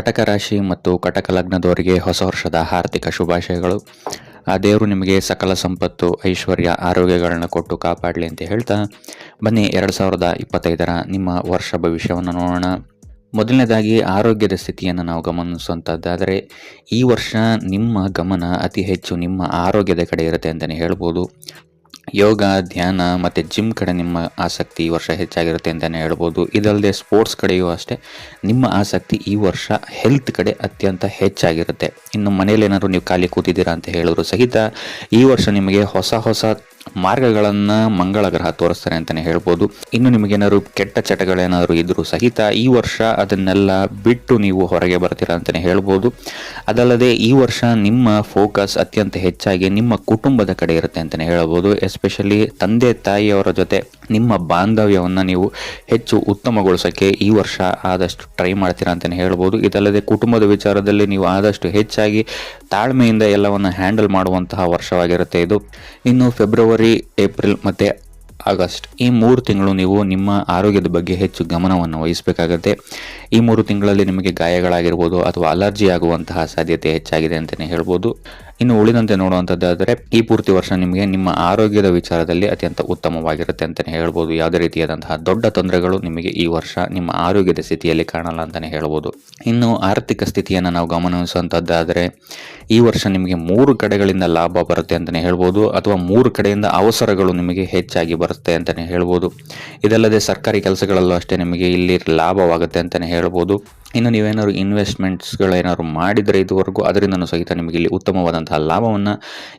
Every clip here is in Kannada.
ಕಟಕ ರಾಶಿ ಮತ್ತು ಕಟಕ ಲಗ್ನದವರಿಗೆ ಹೊಸ ವರ್ಷದ ಆರ್ಥಿಕ ಶುಭಾಶಯಗಳು. ಆ ದೇವರು ನಿಮಗೆ ಸಕಲ ಸಂಪತ್ತು, ಐಶ್ವರ್ಯ, ಆರೋಗ್ಯಗಳನ್ನ ಕೊಟ್ಟು ಕಾಪಾಡಲಿ ಅಂತ ಹೇಳ್ತಾ, ಬನ್ನಿ ಎರಡು ಸಾವಿರದ ಇಪ್ಪತ್ತೈದರ ನಿಮ್ಮ ವರ್ಷ ಭವಿಷ್ಯವನ್ನು ನೋಡೋಣ. ಮೊದಲನೇದಾಗಿ ಆರೋಗ್ಯದ ಸ್ಥಿತಿಯನ್ನು ನಾವು ಗಮನಿಸುವಂಥದ್ದಾದರೆ ಈ ವರ್ಷ ನಿಮ್ಮ ಗಮನ ಅತಿ ಹೆಚ್ಚು ನಿಮ್ಮ ಆರೋಗ್ಯದ ಕಡೆ ಇರುತ್ತೆ ಅಂತಲೇ ಹೇಳ್ಬೋದು. ಯೋಗ, ಧ್ಯಾನ ಮತ್ತು ಜಿಮ್ ಕಡೆ ನಿಮ್ಮ ಆಸಕ್ತಿ ಈ ವರ್ಷ ಹೆಚ್ಚಾಗಿರುತ್ತೆ ಅಂತಲೇ ಹೇಳ್ಬೋದು. ಇದಲ್ಲದೆ ಸ್ಪೋರ್ಟ್ಸ್ ಕಡೆಯೂ ಅಷ್ಟೇ, ನಿಮ್ಮ ಆಸಕ್ತಿ ಈ ವರ್ಷ ಹೆಲ್ತ್ ಕಡೆ ಅತ್ಯಂತ ಹೆಚ್ಚಾಗಿರುತ್ತೆ. ಇನ್ನು ಮನೇಲಿ ಏನಾದರೂ ನೀವು ಖಾಲಿ ಕೂತಿದ್ದೀರಾ ಅಂತ ಹೇಳಿದ್ರು ಸಹಿತ ಈ ವರ್ಷ ನಿಮಗೆ ಹೊಸ ಹೊಸ ಮಾರ್ಗಗಳನ್ನು ಮಂಗಳ ಗ್ರಹ ತೋರಿಸ್ತಾರೆ ಅಂತಲೇ ಹೇಳ್ಬೋದು. ಇನ್ನು ನಿಮಗೇನಾದ್ರು ಕೆಟ್ಟ ಚಟಗಳೇನಾದ್ರು ಇದ್ದರೂ ಸಹಿತ ಈ ವರ್ಷ ಅದನ್ನೆಲ್ಲ ಬಿಟ್ಟು ನೀವು ಹೊರಗೆ ಬರ್ತೀರಾ ಅಂತಲೇ ಹೇಳ್ಬೋದು. ಅದಲ್ಲದೆ ಈ ವರ್ಷ ನಿಮ್ಮ ಫೋಕಸ್ ಅತ್ಯಂತ ಹೆಚ್ಚಾಗಿ ನಿಮ್ಮ ಕುಟುಂಬದ ಕಡೆ ಇರುತ್ತೆ ಅಂತಲೇ ಹೇಳ್ಬೋದು. ಎಸ್ಪೆಷಲಿ ತಂದೆ, ತಾಯಿಯವರ ಜೊತೆ ನಿಮ್ಮ ಬಾಂಧವ್ಯವನ್ನು ನೀವು ಹೆಚ್ಚು ಉತ್ತಮಗೊಳಿಸೋಕ್ಕೆ ಈ ವರ್ಷ ಆದಷ್ಟು ಟ್ರೈ ಮಾಡ್ತೀರಾ ಅಂತಲೇ ಹೇಳ್ಬೋದು. ಇದಲ್ಲದೆ ಕುಟುಂಬದ ವಿಚಾರದಲ್ಲಿ ನೀವು ಆದಷ್ಟು ಹೆಚ್ಚಾಗಿ ತಾಳ್ಮೆಯಿಂದ ಎಲ್ಲವನ್ನು ಹ್ಯಾಂಡಲ್ ಮಾಡುವಂತಹ ವರ್ಷವಾಗಿರುತ್ತೆ ಇದು. ಇನ್ನು ಫೆಬ್ರವರಿ ಏಪ್ರಿಲ್ ಮತ್ತು ಆಗಸ್ಟ್. ಈ ಮೂರು ತಿಂಗಳು ನೀವು ನಿಮ್ಮ ಆರೋಗ್ಯದ ಬಗ್ಗೆ ಹೆಚ್ಚು ಗಮನವನ್ನು ವಹಿಸಬೇಕಾಗತ್ತೆ. ಈ ಮೂರು ತಿಂಗಳಲ್ಲಿ ನಿಮಗೆ ಗಾಯಗಳಾಗಿರ್ಬೋದು ಅಥವಾ ಅಲರ್ಜಿ ಆಗುವಂತಹ ಸಾಧ್ಯತೆ ಹೆಚ್ಚಾಗಿದೆ ಅಂತಲೇ ಹೇಳ್ಬೋದು. ಇನ್ನು ಉಳಿದಂತೆ ನೋಡುವಂಥದ್ದಾದರೆ ಈ ಪೂರ್ತಿ ವರ್ಷ ನಿಮಗೆ ನಿಮ್ಮ ಆರೋಗ್ಯದ ವಿಚಾರದಲ್ಲಿ ಅತ್ಯಂತ ಉತ್ತಮವಾಗಿರುತ್ತೆ ಅಂತಲೇ ಹೇಳ್ಬೋದು. ಯಾವುದೇ ರೀತಿಯಾದಂತಹ ದೊಡ್ಡ ತೊಂದರೆಗಳು ನಿಮಗೆ ಈ ವರ್ಷ ನಿಮ್ಮ ಆರೋಗ್ಯದ ಸ್ಥಿತಿಯಲ್ಲಿ ಕಾಣಲ್ಲ ಅಂತಲೇ ಹೇಳ್ಬೋದು. ಇನ್ನು ಆರ್ಥಿಕ ಸ್ಥಿತಿಯನ್ನು ನಾವು ಗಮನಿಸುವಂಥದ್ದಾದರೆ ಈ ವರ್ಷ ನಿಮಗೆ ಮೂರು ಕಡೆಗಳಿಂದ ಲಾಭ ಬರುತ್ತೆ ಅಂತಲೇ ಹೇಳ್ಬೋದು. ಅಥವಾ ಮೂರು ಕಡೆಯಿಂದ ಅವಸರಗಳು ನಿಮಗೆ ಹೆಚ್ಚಾಗಿ ಬರುತ್ತೆ ಅಂತಲೇ ಹೇಳ್ಬೋದು. ಇದಲ್ಲದೆ ಸರ್ಕಾರಿ ಕೆಲಸಗಳಲ್ಲೂ ಅಷ್ಟೇ ನಿಮಗೆ ಇಲ್ಲಿ ಲಾಭವಾಗುತ್ತೆ ಅಂತಲೇ ಹೇಳ್ಬೋದು. ಇನ್ನು ನೀವೇನಾದ್ರು ಇನ್ವೆಸ್ಟ್ಮೆಂಟ್ಸ್ಗಳೇನಾದ್ರು ಮಾಡಿದರೆ ಇದುವರೆಗೂ ಅದರಿಂದನೂ ಸಹಿತ ನಿಮಗೆ ಇಲ್ಲಿ ಉತ್ತಮವಾದಂತಹ ಲಾಭವನ್ನು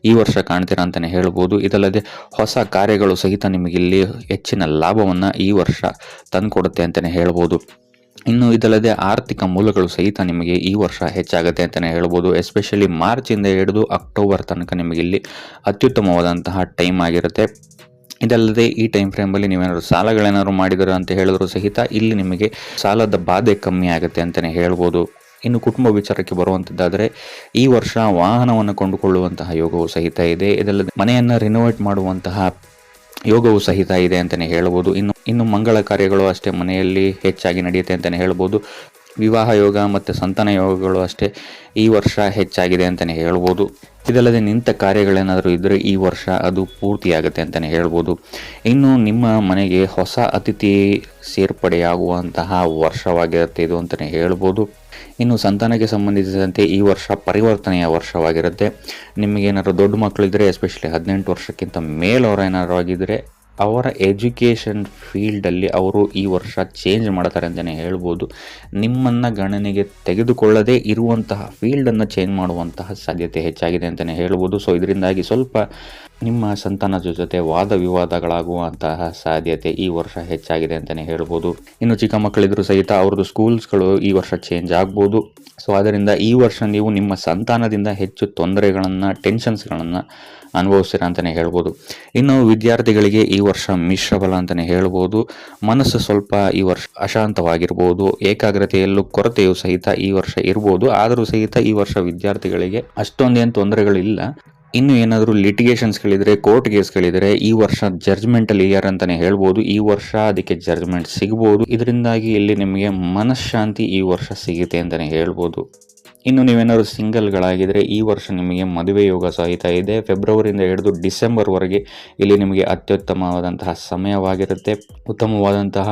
ಈ ವರ್ಷ ಕಾಣ್ತೀರಾ ಅಂತಲೇ ಹೇಳ್ಬೋದು. ಇದಲ್ಲದೆ ಹೊಸ ಕಾರ್ಯಗಳು ಸಹಿತ ನಿಮಗೆ ಇಲ್ಲಿ ಹೆಚ್ಚಿನ ಲಾಭವನ್ನು ಈ ವರ್ಷ ತಂದುಕೊಡುತ್ತೆ ಅಂತಲೇ ಹೇಳ್ಬೋದು. ಇನ್ನು ಇದಲ್ಲದೆ ಆರ್ಥಿಕ ಮೂಲಗಳು ಸಹಿತ ನಿಮಗೆ ಈ ವರ್ಷ ಹೆಚ್ಚಾಗುತ್ತೆ ಅಂತಲೇ ಹೇಳ್ಬೋದು. ಎಸ್ಪೆಷಲಿ ಮಾರ್ಚಿಂದ ಹಿಡಿದು ಅಕ್ಟೋಬರ್ ತನಕ ನಿಮಗೆ ಇಲ್ಲಿ ಅತ್ಯುತ್ತಮವಾದಂತಹ ಟೈಮ್ ಆಗಿರುತ್ತೆ. ಇದಲ್ಲದೆ ಈ ಟೈಮ್ ಫ್ರೇಮಲ್ಲಿ ನೀವೇನಾದ್ರು ಸಾಲಗಳೇನಾದ್ರು ಮಾಡಿದ್ರು ಅಂತ ಹೇಳಿದ್ರು ಸಹಿತ ಇಲ್ಲಿ ನಿಮಗೆ ಸಾಲದ ಬಾಧೆ ಕಮ್ಮಿ ಆಗುತ್ತೆ ಅಂತಲೇ ಹೇಳ್ಬೋದು. ಇನ್ನು ಕುಟುಂಬ ವಿಚಾರಕ್ಕೆ ಬರುವಂಥದ್ದಾದರೆ ಈ ವರ್ಷ ವಾಹನವನ್ನು ಕೊಂಡುಕೊಳ್ಳುವಂತಹ ಯೋಗವು ಸಹಿತ ಇದೆ. ಇದಲ್ಲದೆ ಮನೆಯನ್ನು ರಿನೋವೇಟ್ ಮಾಡುವಂತಹ ಯೋಗವು ಸಹಿತ ಇದೆ ಅಂತಲೇ ಹೇಳ್ಬೋದು. ಇನ್ನು ಇನ್ನು ಮಂಗಳ ಕಾರ್ಯಗಳು ಅಷ್ಟೇ ಮನೆಯಲ್ಲಿ ಹೆಚ್ಚಾಗಿ ನಡೆಯುತ್ತೆ ಅಂತಲೇ ಹೇಳ್ಬೋದು. ವಿವಾಹ ಯೋಗ ಮತ್ತು ಸಂತಾನ ಯೋಗಗಳು ಅಷ್ಟೇ ಈ ವರ್ಷ ಹೆಚ್ಚಾಗಿದೆ ಅಂತಲೇ ಹೇಳ್ಬೋದು. ಇದಲ್ಲದೆ ನಿಂತ ಕಾರ್ಯಗಳೇನಾದರೂ ಇದ್ದರೆ ಈ ವರ್ಷ ಅದು ಪೂರ್ತಿಯಾಗುತ್ತೆ ಅಂತಲೇ ಹೇಳ್ಬೋದು. ಇನ್ನು ನಿಮ್ಮ ಮನೆಗೆ ಹೊಸ ಅತಿಥಿ ಸೇರ್ಪಡೆಯಾಗುವಂತಹ ವರ್ಷವಾಗಿರುತ್ತೆ ಇದು ಅಂತಲೇ ಹೇಳ್ಬೋದು. ಇನ್ನು ಸಂತಾನಕ್ಕೆ ಸಂಬಂಧಿಸಿದಂತೆ ಈ ವರ್ಷ ಪರಿವರ್ತನೆಯ ವರ್ಷವಾಗಿರುತ್ತೆ. ನಿಮಗೇನಾದ್ರು ದೊಡ್ಡ ಮಕ್ಕಳಿದ್ದರೆ ಎಸ್ಪೆಷಲಿ ಹದಿನೆಂಟು ವರ್ಷಕ್ಕಿಂತ ಮೇಲವರು ಏನಾದರೂ ಆಗಿದ್ದರೆ ಅವರ ಎಜುಕೇಷನ್ ಫೀಲ್ಡಲ್ಲಿ ಅವರು ಈ ವರ್ಷ ಚೇಂಜ್ ಮಾಡ್ತಾರೆ ಅಂತಲೇ ಹೇಳ್ಬೋದು. ನಿಮ್ಮನ್ನು ಗಣನೆಗೆ ತೆಗೆದುಕೊಳ್ಳದೇ ಇರುವಂತಹ ಫೀಲ್ಡನ್ನು ಚೇಂಜ್ ಮಾಡುವಂತಹ ಸಾಧ್ಯತೆ ಹೆಚ್ಚಾಗಿದೆ ಅಂತಲೇ ಹೇಳ್ಬೋದು. ಸೊ ಇದರಿಂದಾಗಿ ಸ್ವಲ್ಪ ನಿಮ್ಮ ಸಂತಾನದ ಜೊತೆ ವಾದ ವಿವಾದಗಳಾಗುವಂತಹ ಸಾಧ್ಯತೆ ಈ ವರ್ಷ ಹೆಚ್ಚಾಗಿದೆ ಅಂತಲೇ ಹೇಳ್ಬೋದು. ಇನ್ನು ಚಿಕ್ಕ ಮಕ್ಕಳಿದ್ರು ಸಹಿತ ಅವ್ರದ್ದು ಸ್ಕೂಲ್ಸ್ಗಳು ಈ ವರ್ಷ ಚೇಂಜ್ ಆಗ್ಬೋದು. ಸೊ ಆದ್ದರಿಂದ ಈ ವರ್ಷ ನೀವು ನಿಮ್ಮ ಸಂತಾನದಿಂದ ಹೆಚ್ಚು ತೊಂದರೆಗಳನ್ನು ಟೆನ್ಷನ್ಸ್ಗಳನ್ನು ಅನುಭವಿಸ್ತೀರ ಅಂತಲೇ ಹೇಳ್ಬೋದು. ಇನ್ನು ವಿದ್ಯಾರ್ಥಿಗಳಿಗೆ ಈ ವರ್ಷ ಮಿಶ್ರಬಲ ಅಂತಲೇ ಹೇಳ್ಬೋದು. ಮನಸ್ಸು ಸ್ವಲ್ಪ ಈ ವರ್ಷ ಅಶಾಂತವಾಗಿರ್ಬೋದು. ಏಕಾಗ್ರತೆಯಲ್ಲೂ ಕೊರತೆಯು ಸಹಿತ ಈ ವರ್ಷ ಇರ್ಬೋದು. ಆದರೂ ಸಹಿತ ಈ ವರ್ಷ ವಿದ್ಯಾರ್ಥಿಗಳಿಗೆ ಅಷ್ಟೊಂದೇನು ತೊಂದರೆಗಳಿಲ್ಲ. ಇನ್ನು ಏನಾದರೂ ಲಿಟಿಗೇಷನ್ಸ್ಗಳಿದ್ರೆ ಕೋರ್ಟ್ ಕೇಸ್ಗಳಿದ್ರೆ ಈ ವರ್ಷ ಜಡ್ಜ್ಮೆಂಟಲ್ ಇಯರ್ ಅಂತಲೇ ಹೇಳ್ಬೋದು. ಈ ವರ್ಷ ಅದಕ್ಕೆ ಜಡ್ಜ್ಮೆಂಟ್ ಸಿಗ್ಬೋದು. ಇದರಿಂದಾಗಿ ಇಲ್ಲಿ ನಿಮಗೆ ಮನಃಶಾಂತಿ ಈ ವರ್ಷ ಸಿಗುತ್ತೆ ಅಂತಲೇ ಹೇಳ್ಬೋದು. ಇನ್ನು ನೀವೇನಾದ್ರು ಸಿಂಗಲ್ಗಳಾಗಿದ್ದರೆ ಈ ವರ್ಷ ನಿಮಗೆ ಮದುವೆ ಯೋಗ ಸಹಿತ ಇದೆ. ಫೆಬ್ರವರಿಯಿಂದ ಹಿಡಿದು ಡಿಸೆಂಬರ್ವರೆಗೆ ಇಲ್ಲಿ ನಿಮಗೆ ಅತ್ಯುತ್ತಮವಾದಂತಹ ಸಮಯವಾಗಿರುತ್ತೆ. ಉತ್ತಮವಾದಂತಹ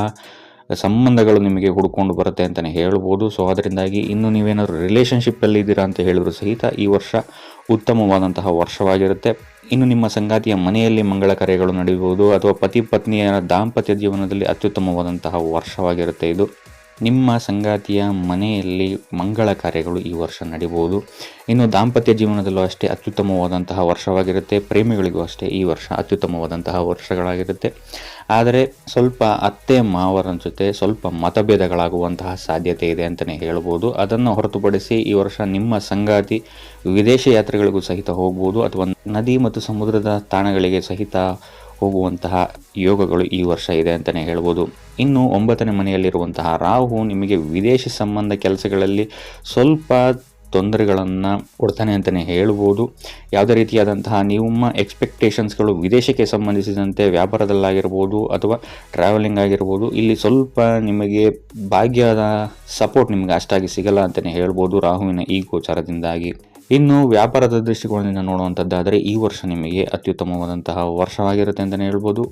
ಸಂಬಂಧಗಳು ನಿಮಗೆ ಹುಡ್ಕೊಂಡು ಬರುತ್ತೆ ಅಂತಲೇ ಹೇಳ್ಬೋದು. ಸೊ ಅದರಿಂದಾಗಿ ಇನ್ನು ನೀವೇನಾದರೂ ರಿಲೇಷನ್ಶಿಪ್ಪಲ್ಲಿ ಇದ್ದೀರಾ ಅಂತ ಹೇಳಿದ್ರು ಸಹಿತ ಈ ವರ್ಷ ಉತ್ತಮವಾದಂತಹ ವರ್ಷವಾಗಿರುತ್ತೆ. ಇನ್ನು ನಿಮ್ಮ ಸಂಗಾತಿಯ ಮನೆಯಲ್ಲಿ ಮಂಗಳ ಕಾರ್ಯಗಳು ನಡೆಯಬಹುದು ಅಥವಾ ಪತಿ ಪತ್ನಿಯ ದಾಂಪತ್ಯ ಜೀವನದಲ್ಲಿ ಅತ್ಯುತ್ತಮವಾದಂತಹ ವರ್ಷವಾಗಿರುತ್ತೆ ಇದು. ನಿಮ್ಮ ಸಂಗಾತಿಯ ಮನೆಯಲ್ಲಿ ಮಂಗಳ ಕಾರ್ಯಗಳು ಈ ವರ್ಷ ನಡೆಯಬಹುದು ಇನ್ನು ದಾಂಪತ್ಯ ಜೀವನದಲ್ಲೂ ಅಷ್ಟೇ ಅತ್ಯುತ್ತಮವಾದಂತಹ ವರ್ಷವಾಗಿರುತ್ತೆ. ಪ್ರೇಮಿಗಳಿಗೂ ಅಷ್ಟೇ ಈ ವರ್ಷ ಅತ್ಯುತ್ತಮವಾದಂತಹ ವರ್ಷಗಳಾಗಿರುತ್ತೆ. ಆದರೆ ಸ್ವಲ್ಪ ಅತ್ತೆ ಮಾವರ ಜೊತೆ ಸ್ವಲ್ಪ ಮತಭೇದಗಳಾಗುವಂತಹ ಸಾಧ್ಯತೆ ಇದೆ ಅಂತಲೇ ಹೇಳ್ಬೋದು. ಅದನ್ನು ಹೊರತುಪಡಿಸಿ ಈ ವರ್ಷ ನಿಮ್ಮ ಸಂಗಾತಿ ವಿದೇಶ ಯಾತ್ರೆಗಳಿಗೂ ಸಹಿತ ಹೋಗ್ಬೋದು. ಅಥವಾ ನದಿ ಮತ್ತು ಸಮುದ್ರದ ತಾಣಗಳಿಗೆ ಸಹಿತ ಹೋಗುವಂತಹ ಯೋಗಗಳು ಈ ವರ್ಷ ಇದೆ ಅಂತಲೇ ಹೇಳ್ಬೋದು. ಇನ್ನು ಒಂಬತ್ತನೇ ಮನೆಯಲ್ಲಿರುವಂತಹ ರಾಹು ನಿಮಗೆ ವಿದೇಶಿ ಸಂಬಂಧ ಕೆಲಸಗಳಲ್ಲಿ ಸ್ವಲ್ಪ ತೊಂದರೆಗಳನ್ನು ಕೊಡ್ತಾನೆ ಅಂತಲೇ ಹೇಳ್ಬೋದು. ಯಾವುದೇ ರೀತಿಯಾದಂತಹ ನಿಮ್ಮ ಎಕ್ಸ್ಪೆಕ್ಟೇಷನ್ಸ್ಗಳು ವಿದೇಶಕ್ಕೆ ಸಂಬಂಧಿಸಿದಂತೆ ವ್ಯಾಪಾರದಲ್ಲಾಗಿರ್ಬೋದು ಅಥವಾ ಟ್ರಾವೆಲಿಂಗ್ ಆಗಿರ್ಬೋದು, ಇಲ್ಲಿ ಸ್ವಲ್ಪ ನಿಮಗೆ ಭಾಗ್ಯದ ಸಪೋರ್ಟ್ ನಿಮಗೆ ಅಷ್ಟಾಗಿ ಸಿಗಲ್ಲ ಅಂತಲೇ ಹೇಳ್ಬೋದು ರಾಹುವಿನ ಈ ಗೋಚಾರದಿಂದಾಗಿ. ಇನ್ನು ವ್ಯಾಪಾರದ ದೃಷ್ಟಿಕೋನದಿಂದ ನೋಡುವಂಥದ್ದಾದರೆ ಈ ವರ್ಷ ನಿಮಗೆ ಅತ್ಯುತ್ತಮವಾದಂತಹ ವರ್ಷವಾಗಿರುತ್ತೆ ಅಂತಲೇ ಹೇಳ್ಬೋದು.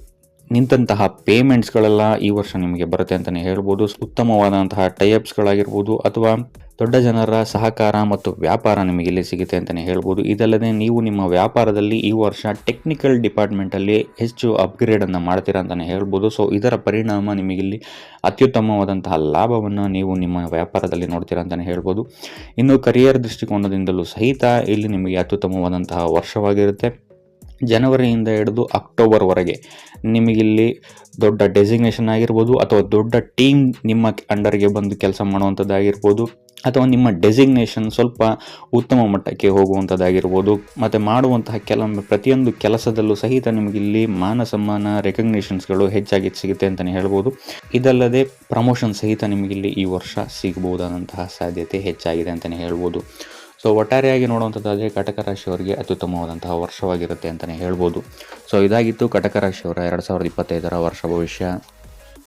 ನಿಂತಹ ಪೇಮೆಂಟ್ಸ್ಗಳೆಲ್ಲ ಈ ವರ್ಷ ನಿಮಗೆ ಬರುತ್ತೆ ಅಂತಲೇ ಹೇಳ್ಬೋದು. ಉತ್ತಮವಾದಂತಹ ಟೈಅಪ್ಸ್ಗಳಾಗಿರ್ಬೋದು ಅಥವಾ ದೊಡ್ಡ ಜನರ ಸಹಕಾರ ಮತ್ತು ವ್ಯಾಪಾರ ನಿಮಗೆ ಇಲ್ಲಿ ಸಿಗುತ್ತೆ ಅಂತಲೇ ಹೇಳ್ಬೋದು. ಇದಲ್ಲದೆ ನೀವು ನಿಮ್ಮ ವ್ಯಾಪಾರದಲ್ಲಿ ಈ ವರ್ಷ ಟೆಕ್ನಿಕಲ್ ಡಿಪಾರ್ಟ್ಮೆಂಟಲ್ಲಿ ಹೆಚ್ಚು ಅಪ್ಗ್ರೇಡನ್ನು ಮಾಡ್ತೀರಾ ಅಂತಲೇ ಹೇಳ್ಬೋದು. ಸೊ ಇದರ ಪರಿಣಾಮ ನಿಮಗಿಲ್ಲಿ ಅತ್ಯುತ್ತಮವಾದಂತಹ ಲಾಭವನ್ನು ನೀವು ನಿಮ್ಮ ವ್ಯಾಪಾರದಲ್ಲಿ ನೋಡ್ತೀರಾ ಅಂತಲೇ ಹೇಳ್ಬೋದು. ಇನ್ನು ಕರಿಯರ್ ದೃಷ್ಟಿಕೋನದಿಂದಲೂ ಸಹಿತ ಇಲ್ಲಿ ನಿಮಗೆ ಅತ್ಯುತ್ತಮವಾದಂತಹ ವರ್ಷವಾಗಿರುತ್ತೆ. ಜನವರಿಯಿಂದ ಹಿಡಿದು ಅಕ್ಟೋಬರ್ವರೆಗೆ ನಿಮಗಿಲ್ಲಿ ದೊಡ್ಡ ಡೆಸಿಗ್ನೇಷನ್ ಆಗಿರ್ಬೋದು ಅಥವಾ ದೊಡ್ಡ ಟೀಮ್ ನಿಮ್ಮ ಅಂಡರ್ಗೆ ಬಂದು ಕೆಲಸ ಮಾಡುವಂಥದ್ದಾಗಿರ್ಬೋದು ಅಥವಾ ನಿಮ್ಮ ಡೆಸಿಗ್ನೇಷನ್ ಸ್ವಲ್ಪ ಉತ್ತಮ ಮಟ್ಟಕ್ಕೆ ಹೋಗುವಂಥದ್ದಾಗಿರ್ಬೋದು. ಮತ್ತು ಮಾಡುವಂತಹ ಕೆಲವೊಂದು ಪ್ರತಿಯೊಂದು ಕೆಲಸದಲ್ಲೂ ಸಹಿತ ನಿಮಗಿಲ್ಲಿ ಮಾನ ಸಮ್ಮಾನ ರೆಕಗ್ನೇಷನ್ಸ್ಗಳು ಹೆಚ್ಚಾಗಿ ಸಿಗುತ್ತೆ ಅಂತಲೇ ಹೇಳ್ಬೋದು. ಇದಲ್ಲದೆ ಪ್ರಮೋಷನ್ ಸಹಿತ ನಿಮಗಿಲ್ಲಿ ಈ ವರ್ಷ ಸಿಗ್ಬೋದಾದಂತಹ ಸಾಧ್ಯತೆ ಹೆಚ್ಚಾಗಿದೆ ಅಂತಲೇ ಹೇಳ್ಬೋದು. ಸೊ ಒಟ್ಟಾರೆಯಾಗಿ ನೋಡುವಂಥದ್ದಾದರೆ ಕಟಕ ರಾಶಿಯವರಿಗೆ ಅತ್ಯುತ್ತಮವಾದಂತಹ ವರ್ಷವಾಗಿರುತ್ತೆ ಅಂತಲೇ ಹೇಳ್ಬೋದು. ಸೊ ಇದಾಗಿತ್ತು ಕಟಕ ರಾಶಿಯವರ ಎರಡು ಸಾವಿರದ ಇಪ್ಪತ್ತೈದರ ವರ್ಷ ಭವಿಷ್ಯ.